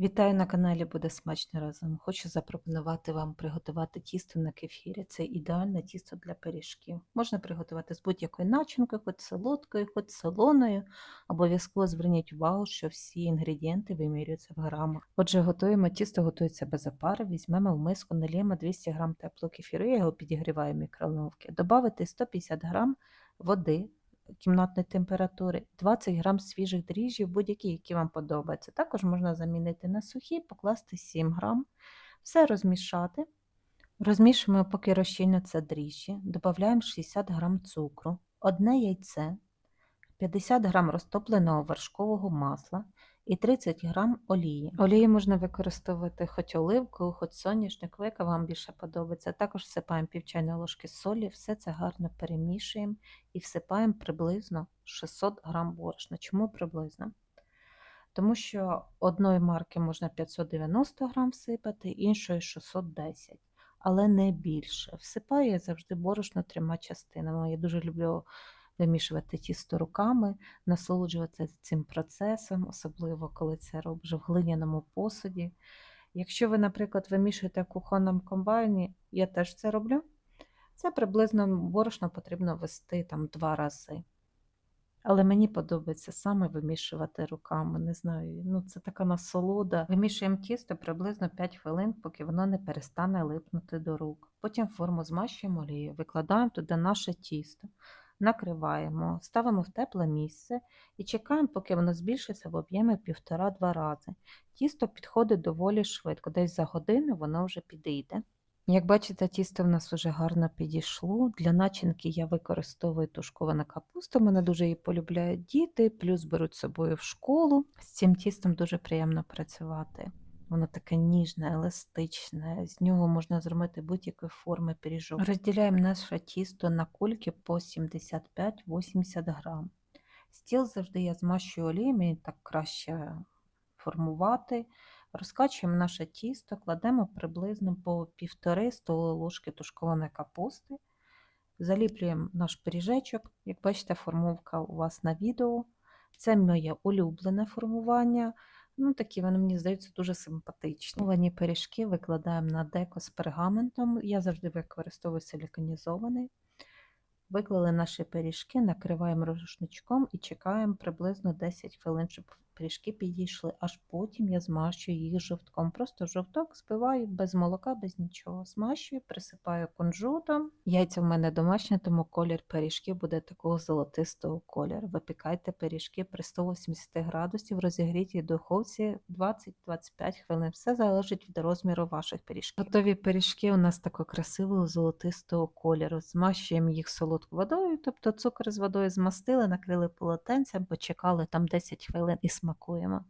Вітаю на каналі Буде смачно разом. Хочу запропонувати вам приготувати тісто на кефірі. Це ідеальне тісто для пиріжків. Можна приготувати з будь-якою начинкою, хоч солодкою, хоч солоною. Обов'язково зверніть увагу, що всі інгредієнти вимірюються в грамах. Отже, готуємо тісто, готується без опари. Візьмемо в миску, наліємо 200 г теплого кефіру, я його підігріваю в мікроволновці. Добавити 150 г води кімнатної температури, 20 грам свіжих дріжджів, будь-які, які вам подобаються. Також можна замінити на сухі, покласти 7 грам, все розмішати. Розмішуємо, поки розчиняться дріжджі, додаємо 60 грам цукру, одне яйце, 50 грам розтопленого вершкового масла і 30 грам олії. Олії можна використовувати хоч оливкову, хоч соняшник, яка вам більше подобається. Також всипаємо пів чайної ложки солі, все це гарно перемішуємо і всипаємо приблизно 600 грам борошна. Чому приблизно? Тому що одної марки можна 590 грам всипати, іншої 610 але не більше. Всипаю я завжди борошно трьома частинами. Я дуже люблю вимішувати тісто руками, насолоджуватися цим процесом, особливо коли це робиш в глиняному посуді. Якщо ви, наприклад, вимішуєте в кухонному комбайні, я теж це роблю. Це приблизно борошно потрібно вести там два рази. Але мені подобається саме вимішувати руками. Не знаю, ну це така насолода. Вимішуємо тісто приблизно 5 хвилин, поки воно не перестане липнути до рук. Потім форму змащуємо олією, викладаємо туди наше тісто, накриваємо, ставимо в тепле місце і чекаємо, поки воно збільшиться в об'ємі півтора-два рази. Тісто підходить доволі швидко, десь за годину воно вже підійде. Як бачите, тісто в нас вже гарно підійшло. Для начинки я використовую тушковану капусту, мене дуже її полюбляють діти, плюс беруть з собою в школу. З цим тістом дуже приємно працювати. Воно таке ніжне, еластичне, з нього можна зробити будь-якої форми пиріжок. Розділяємо наше тісто на кульки по 75-80 грам. Стіл завжди я змащую олією, мені так краще формувати. Розкачуємо наше тісто, кладемо приблизно по півтори столової ложки тушкованої капусти, заліплюємо наш пиріжечок. Як бачите, формовка у вас на відео. Це моє улюблене формування. Ну, Такі вони, мені здаються, дуже симпатичні. Формовані пиріжки викладаємо на деко з пергаментом. Я завжди використовую силіконізований. Виклали наші пиріжки, накриваємо рушничком і чекаємо приблизно 10 хвилин, щоб пиріжки підійшли, аж потім я змащую їх жовтком. Просто жовток збиваю без молока, без нічого. Змащую, присипаю кунжутом. Яйця в мене домашні, тому колір пиріжків буде такого золотистого кольору. Випікайте пиріжки при 180 градусів, розігрітій духовці 20-25 хвилин. Все залежить від розміру ваших пиріжків. Готові пиріжки у нас такого красивого золотистого кольору. Змащуємо їх солодкою водою, тобто цукор з водою змастили, накрили полотенцем, почекали там 10 хвилин і smakoljam a